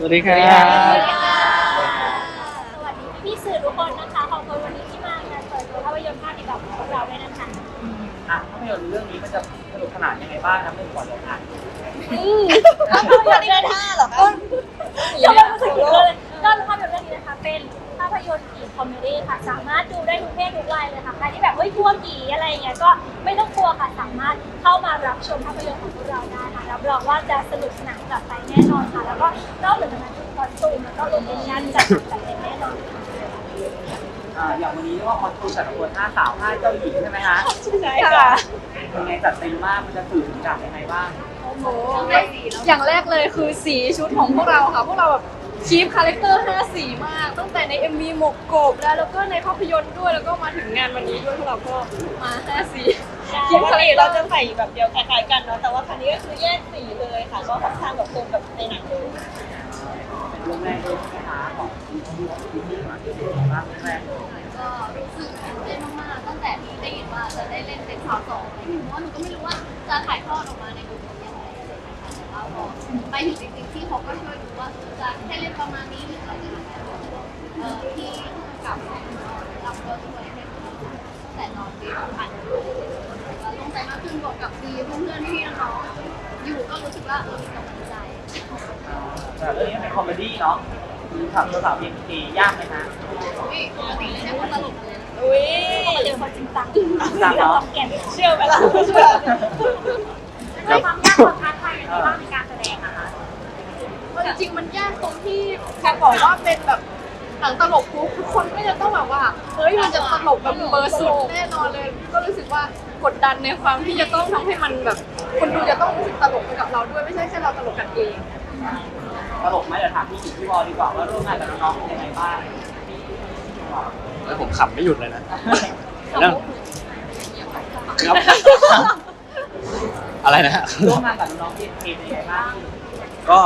สวัสดีครับ สวัสดีพี่สื่อทุกคนนะคะขอบคุณวันนี้ที่มางานเปิดตัวภาพยนตร์ภาคติดแบบของเราด้วยนะคะอะภาพยนตร์เรื่องนี้มันจะสนุกขนาดยังไงบ้างครับเรื่องก่อนเลยอะภาพยนตร์เรื่องนี้เหรอคะจะไม่รู้สึกเลยก็ภาพยนตร์เรื่องนี้นะคะเป็น ภาพยนตร์ผีคอมเมดี้ค่ะ สามารถดูได้ทุกเพศทุกวัยเลยค่ะใครที่แบบเฮ้ยกลัวผีอะไรอย่างเงี้ยก็ไม่ต้องกลัวค่ะสามารถเข้ามารับชมภาพยนตร์ของพวกเราได้ค่ะรับรองว่าจะสนุกสนานกลับไปแน่นอนค่ะ แล้วก็นอกจากนั้นคอสตูมแล้วก็โลเคชั่นจะจัดเต็มแน่นอนค่ะอ่าอย่างวันนี้เรียกว่าคอนตูมแต่ละคนห้าสาวห้าเจ้าหญิงใช่ไหมฮะใช่ค่ะเป็นไงจัดเต็มมากมันจะสื่อถึงกันยังไงบ้างอย่างแรกเลยคือสีชุดของพวกเราค่ะ พวกเราแบบ คีฟคาแรคเตอร์5สีมาก ตั้งแต่ใน MV หมกกบแล้วแล้วก็ในภาพยนตร์ด้วยแล้วก็มาถึงงานวันนี้ด้วยพวกเราก็มา5สีคีฟปกคาแรติคเตอเราจะใส่แบบเดียวคล้ายๆกันเนาะแต่ว่าครั้งนี้ก็คือแยกสีเลยค่ะก็ค่อนข้างแบบตรงกับในหนังเลยเป็นเรื่องแรกด้วยใช่ไหมคะของที่ที่มาที่เป็นภาคแรกเลยก็รู้สึกตื่นเต้นมากๆตั้งแต่ที่ได้ยินว่าจะได้เล่นเป็นสาวสองเพราะว่าหนูก็ไม่รู้ว่าจะถ่ายทอดออกมาในรู พอไปถึงจริงๆที่เขาก็ช่วยดูว่าจะให้เล่นประมาณนี้หรืออะไรอย่างเงี้ยเอ่อที่ผู้กำกับเราก็ช่วยให้ดูตั้งแต่นอนดีผ่านแล้วลงใจมากขึ้นบวกกับดีเพื่อนๆที่น้องๆอยู่ก็รู้สึกว่าเออมีกำลังใจแต่เรื่องนี้เป็นคอมเมดี้เนาะมีขับตัวสาวเพียงทียากไหมฮะอุ้ยปกติเลยนะคนตลกกันเลยนะอุ้ยเขาเป็นคนจริงจังจังเนาะแก่นเชื่อไหมล่ะเชื่อความยากความท้าทายยัง ไงบ้างในการแสดงอะคะจริงๆมันยากตรงที่แค่บอกว่าเป็นแบบหนังตลกปุ๊บทุกคนก็จะต้องแบบว่าเฮ้ยมันจะตลกแบบเบอร์สุดแน่นอนเลย ก็รู้สึกว่ากดดันในความที่จะต้องทำให้มันแบบ คนดูจะต้องรู้สึกตลกไปกับเราด้วยไม่ใช่แค่เราตลกกันเอง ตลกไหมเดี๋ยวถามพี่กิตพี่วอลดีกว่าว่าร่วมงานกับน้องๆเป็นยังไงบ้างแล้วผมขำไม่หยุดเลยนะนั่งครับ อะไรนะฮะ ร่วมงานกับน้องๆเพียงทีเป็นยังไงบ้างก็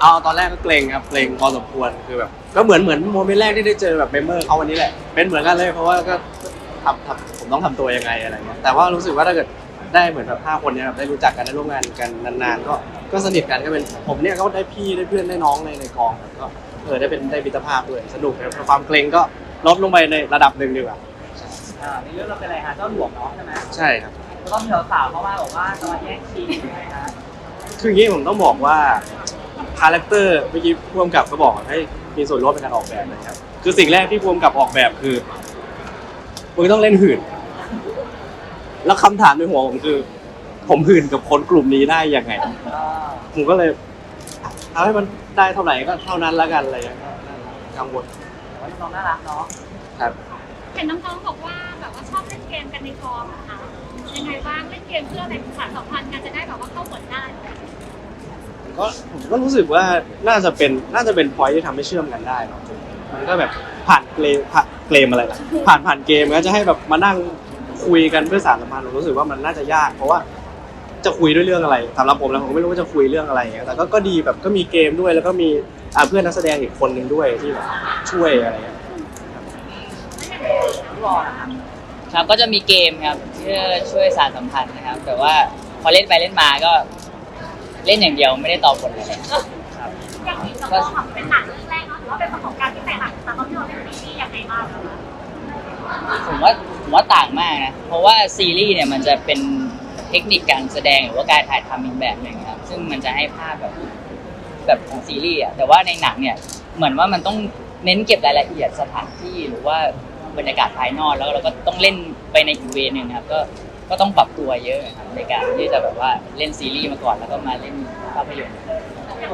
เอาตอนแรกก็เกรงครับเกรงพอสมควรคือแบบก็เหมือนเหมือนโมเมนต์แรกที่ได้เจอแบบเมมเบอร์เขาวันนี้แหละเป็นเหมือนกันเลยเพราะว่าก็ทำทำผมต้องทำตัวยังไงอะไรเงี้ยแต่ว่ารู้สึกว่าถ้าเกิดได้เหมือนแบบห้าคนเนี้ยแบบได้รู้จักกันได้ร่วมงานกันนานๆ ก็ก็สนิทกันก็เป็นผมเนี่ยก็ได้พี่ได้เพื่อนได้น้องในในกองครับก็เออได้เป็นได้มิตรภาพด้วยสนุกครับความเกรงก็ลดลงไปในระดับหนึ่งดีกว่าอ่าในเรื่องเราเป็นอะไรฮะเจ้าหลวงเนาะใช่ไหมใช่ครับแล้ว ก็มีสาวๆเข้ามาบอกว่าจะมาแย่งชิงยังไงฮะคืออย่างนี้ผมต้องบอกว่าคาแรคเตอร์เมื่อกี้พ่วงกับก็บอกให้มีส่วนร่วมในการออกแบบนะครับ คือสิ่งแรกที่พ่วงกับออกแบบคือมึงต้องเล่นหื่น แล้วคำถามในหัวผมคือ ผมหื่นกับคนกลุ่มนี้ได้ยังไง อ่าผมก็เลยเอาให้มันได้เท่าไหร่ก็เท่านั้นแล้วกันอะไรอย่างเงี้ยกังวลแต่ว่าน้องๆน่ารักเนาะครับ เห็นน้องๆบอกว่าแบบว่าชอบเล่นเกมกันในกองอะคะ ยังไงบ้างเล่นเกมเพื่ออะไรสานสัมพันธ์กันจะได้แบบว่าเข้าบทได้ก็ผมก็รู้สึกว่าน่าจะเป็นน่าจะเป็นพอยที่ทำให้เชื่อมกันได้เนาะมันก็แบบผ่านเกมผ่านเกมอะไรล่ะผ่านผ่านเกมก็จะให้แบบมานั่งคุยกันเพื่อสารสัมพันธ์ผมรู้สึกว่ามันน่าจะยาก เพราะว่าจะคุยด้วยเรื่องอะไรสำหรับผมแล้วผมก็ไม่รู้ว่าจะคุยเรื่องอะไรอย่างเงี้ยแต่ก็ก็ดีแบบก็มีเกมด้วยแล้วก็มีอ่าเพื่อนนักแสดงอีกคนหนึ่งด้วยที่แบบช่วยอะไรเงี้ยพี่วอลนะครับ ครับก็จะมีเกมครับเพื่อช่วยสานสัมพันธ์นะครับ แต่ว่าพอเล่นไปเล่นมาก็เล่นอย่างเดียวไม่ได้ตอบบทเลยครับอย่างนี้น้องๆอะเป็นหนังเรื่องแรกเนาะหรือว่าเป็นประสบการณ์ที่แตกต่างจากตอนที่เราเล่นซีรีส์ยังไงบ้างคะผมว่าผมว่าต่างมากนะ เพราะว่าซีรีส์เนี่ยมันจะเป็นเทคนิคการแสดงหรือว่าการถ่ายทำอีกแบบหนึ่งครับ ซึ่งมันจะให้ภาพแบบแบบของซีรีส์อะแต่ว่าในหนังเนี่ยเหมือนว่ามันต้องเน้นเก็บรายละเอียดสถานที่หรือว่า บรรยากาศภายนอกแล้วเราก็ต้องเล่นไปในอีกเวย์หนึ่งครับก็ก็ต้องปรับตัวเยอะครับในการที่จะแบบว่าเล่นซีรีส์มาก่อนแล้วก็มาเล่นภาพยนตร์แต่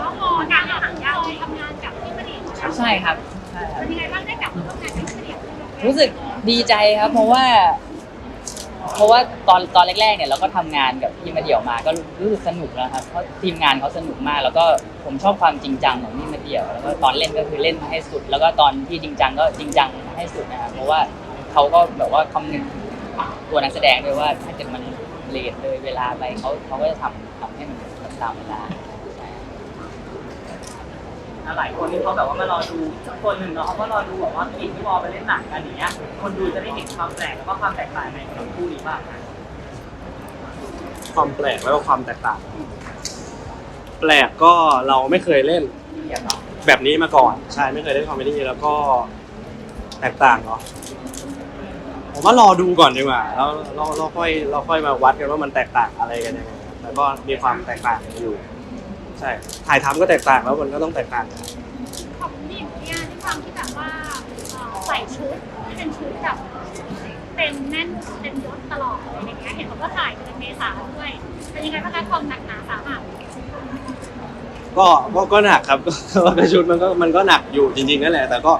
ว่าพองานหนังยาวทำงานกับพี่มณีใช่ครับใช่ครับเป็นยังไงบ้างได้กลับมาร่วมงานกับพี่มณีรู้สึกดีใจครับ เพราะว่า เพราะว่าตอนตอนแรกๆเนี่ยเราก็ทำงานกับพี่มาเดี่ยวมาก็รู้สึกสนุกแล้วครับเพราะทีมงานเขาสนุกมาก แล้วก็ผมชอบความจริงจังของพี่มาเดี่ยวแล้วก็ตอนเล่นก็คือเล่นให้สุด แล้วก็ตอนที่จริงจังก็จริงจัง ให้สุดนะครับเพราะว่าเขาก็แบบว่าคำนึงถึงตัวนักแสดงด้วยว่าถ้าเกิดมันเลทเลยเวลาไปเขาเขาก็จะทำทำให้มันตามเวลาใช่หลายคนที่เขาแบบว่ามารอดูคนหนึ่งเนาะเขาก็รอดูแบบว่าพี่กิตพี่วอลไปเล่นหนังกันอย่างเงี้ย คนดูจะได้เห็นความแปลกแล้วก็ความแตกต่างในของคู่นี้บ้างนะความแปลกแล้วก็ความแตกต่าง แปลกก็เราไม่เคยเล่นดี้อะเนาะ แบบนี้มาก่อนใช่ไม่เคยเล่นคอมเมดี้แล้วก็ แตกต่างเนาะผมว่ารอดูก่อนดีกว่าแล้วเราเราค่อยเราค่อยมาวัดกันว่ามันแตกต่างอะไรกันยังไงแล้วก็มีความแตกต่างอยู่ ใช่ถ่ายทำก็แตกต่างแล้วมันก็ต้องแตกต่างกันของนี่เนี่ยด้วยความที่แบบว่าเอ่อใส่ชุดที่เป็นชุดแบบเต็มแน่นเต็มยศตลอดเลยอะไรเงี้ยเห็นบอกว่าถ่ายเดือนเมษาด้วยเป็นยังไงบ้างคะความหนักหนาสาหัสก็ก็ก็หนักครับ ก็กระชุดมันก็มันก็หนักอยู่จริงๆนั่นแหละ แต่ก็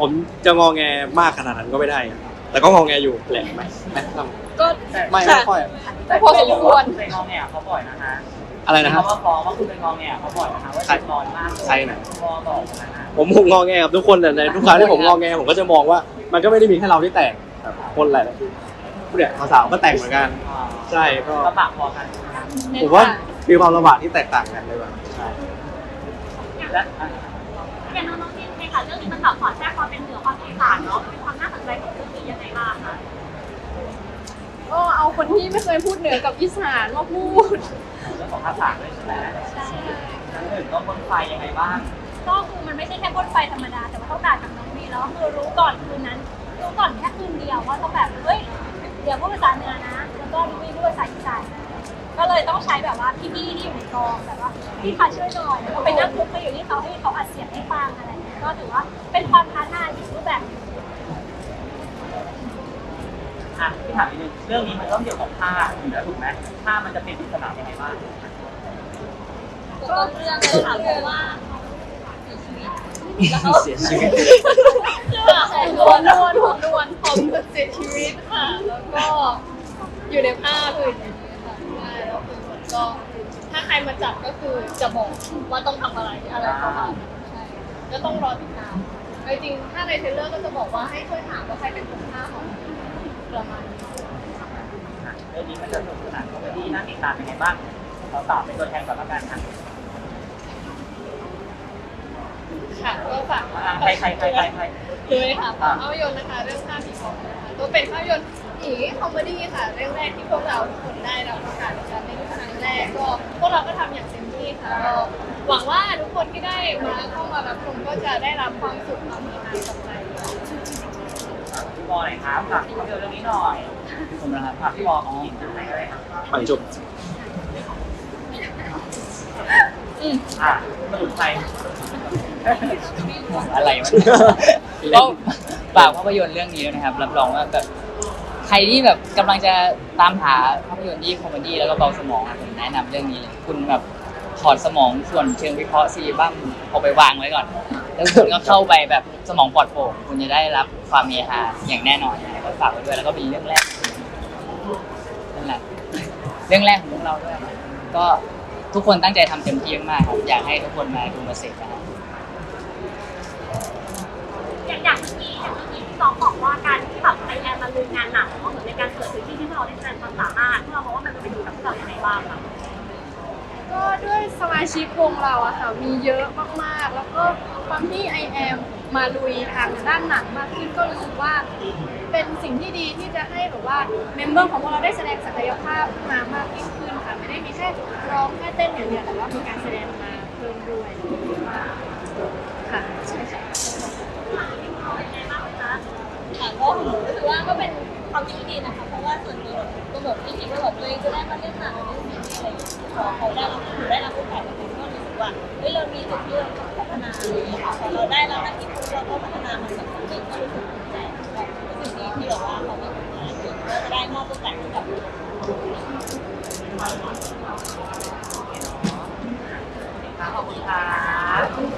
ผมจะงอแงมากขนาดนั้นก็ไม่ได้ครับแต่ก็งอแงอยู่แหละไหมไม่ต้องก็ไม่ไม่ค่อยแต่พอสมควรคุณไปงอแงเขาบ่อยนะฮะอะไรนะครับเขาว่าฟ้องว่าคุณไปงอแงเขาบ่อยนะคะว่าใครจิตนอนมากเลยใครไหนวอบอกนะฮะผมคงงอแงกับทุกคนแต่ในทุกครั้งที่ผมงอแงผมก็จะมองว่า มันก็ไม่ได้มีแค่เราที่แต่งแบบคนหลายๆผู้เนี่ยสาวๆก็แต่งเหมือนกันอ่าใช่ก็ลำบากพอกันผมว่ามีความลำบากที่แตกต่างกันเลยว่ะใช่และ อะอย่างน้องๆนี่ในค่ะ เรื่องนี้มันแบบขอแทรกความเป็นเหนือความอีสานเนาะเป็นความน่าสนใจของเรื่องนี้ยังไงบ้างคะก็เอาคนที่ไม่เคยพูดเหนือกับอีสานมาพูดเรื่องของภาษาด้วยใช่ไหมทั้งหนึ่งก็บนไฟยังไงบ้าง ก็คือมันไม่ใช่แค่พ่นไฟธรรมดา แต่ว่าต้องด่ากับน้องวีแล้วคือรู้ก่อนคืนนั้นรู้ก่อนแค่คืนเดียวว่าต้องแบบเฮ้ยเดี๋ยวพูดภาษาเหนือนะ แล้วก็น้องวีพูดภาษาอีสานนะก็เลยต้องใช้แบบว่าพี่ๆที่อยู่ในกองแบบว่าพี่คะช่วยหน่อยแล้วก็ไปนั่งคุกไปอยู่ที่เขาให้เขาอัดเสียงให้ฟังอะไรอย่างเงี้ย ก็ถือว่าเป็นความท้าทายอีกรูปแบบหนึ่งอะพี่ถามนิดนึงเรื่องนี้มันต้องเกี่ยวกับผ้าอยู่แล้วถูกไหมผ้ามันจะเป็นปริศนายังไงบ้างก็เรื่องเลยค่ะเพราะว่าเสียชีวิตเสียชีวิตนวลนวลหัวนวลผมจะเสียชีวิตค่ะ แล้วก็อยู่ในผ้าผืนนี้ค่ะใช่แล้วคือมันก็ถ้าใครมาจับก็คือจะบอกว่าต้องทำอะไรอะไรประมาณนั้นใช่ ก็ต้องรอติดตามจริงๆถ้าในเทรลเลอร์ก็จะบอกว่าให้ช่วยถามว่าใครเป็นคนฆ่าของประมาณนี้ เรื่องนี้มันจะสนุกสนานคอมเมดี้น่าติดตามยังไงบ้างเราตอบเป็นตัวแทนก่อนละกันค่ะค่ะก็ฝากอะใครใครใครใครใครเลยค่ะฝาภาพยนตร์นะคะเรื่องภาพผีของนะคะก็เป็นภาพยนตร์ผีคอมเมดี้ค่ะเรื่องแรกที่พวกเราทุกคนได้รับโอกาสในการเล่นครั้งแรกก็พวกเราก็ทำอย่างเต็มที่ค่ะก็ หวังว่าทุกคนที่ได้มาเข้ามารับชมก็จะได้รับความสุขความมีความกลับไปค่ะอะพี่บอลหน่อยครับฝากภาพยนตร์เรื่องนี้หน่อยผมนะครับฝากพี่บอลของอีกหน่อยก็ได้ครับฝังจุบอะสมุนไพรอะไรวะเนี่ยก็ฝากภาพยนตร์เรื่องนี้ด้วยนะครับ รับรองว่าแบบใครที่แบบกำลังจะตามหาภาพยนตร์ที่คอมเมดี้แล้วก็เบาสมองอะผมแนะนำเรื่องนี้เลยคุณแบบ ถอดสมองส่วนเชิงวิเคราะห์ซีรีบัมเอาไปวางไว้ก่อน แล้วคุณก็เข้าไปแบบสมองปลอดโปร่งคุณจะได้รับความเมฮาอย่างแน่นอนนะก็ฝากไว้ด้วยแล้วก็เป็นเรื่องแรกนั่นแหละเรื่องแรกของพวกเราด้วยก็ทุกคนตั้งใจทำเต็มที่มากครับอยากให้ทุกคนมาดูมาเสร็จนะครับ มาชิกวงเราอะค่ะมีเยอะมากๆ แล้วก็ความที่ไอแอมมาลุยทางด้านหนังมากขึ้นก็รู้สึกว่า เป็นสิ่งที่ดีที่จะให้แบบว่าเมมเบอร์ของพวกเราได้แสดงศักยภาพมามากยิ่งขึ้นค่ะไม่ได้มีแค่ร้องแค่เต้นอย่างเดียวแต่ว่ามีการแสดงมาเพิ่มด้วยค่ะใช่ค่ะเป็นไงบ้างคะค่ะก็รู้สึกว่าก็เป็นความคิดที่ดีนะคะเพราะว่าส่วนตัวก็แบบไม่คิดว่าแบบตัวเองจะได้มาเล่นหนังเล่นซีรีส์อะไรอย่างเงี้ย พอเขาได้รับได้รับโอกาสแบบนี้ก็รู้สึกว่าเฮ้ยเรามีจุดเรื่องพัฒนาอะไรอย่างเงี้ยค่ะพอเราได้รับหน้าที่ปุ๊บเราก็พัฒนามันแบบสำเร็จก็รู้สึกภูมิใจก็รู้สึกดีที่แบบว่าเขาไม่ทำงานเก่งก็จะได้มอบโอกาสให้กับขอบคุณค่ะ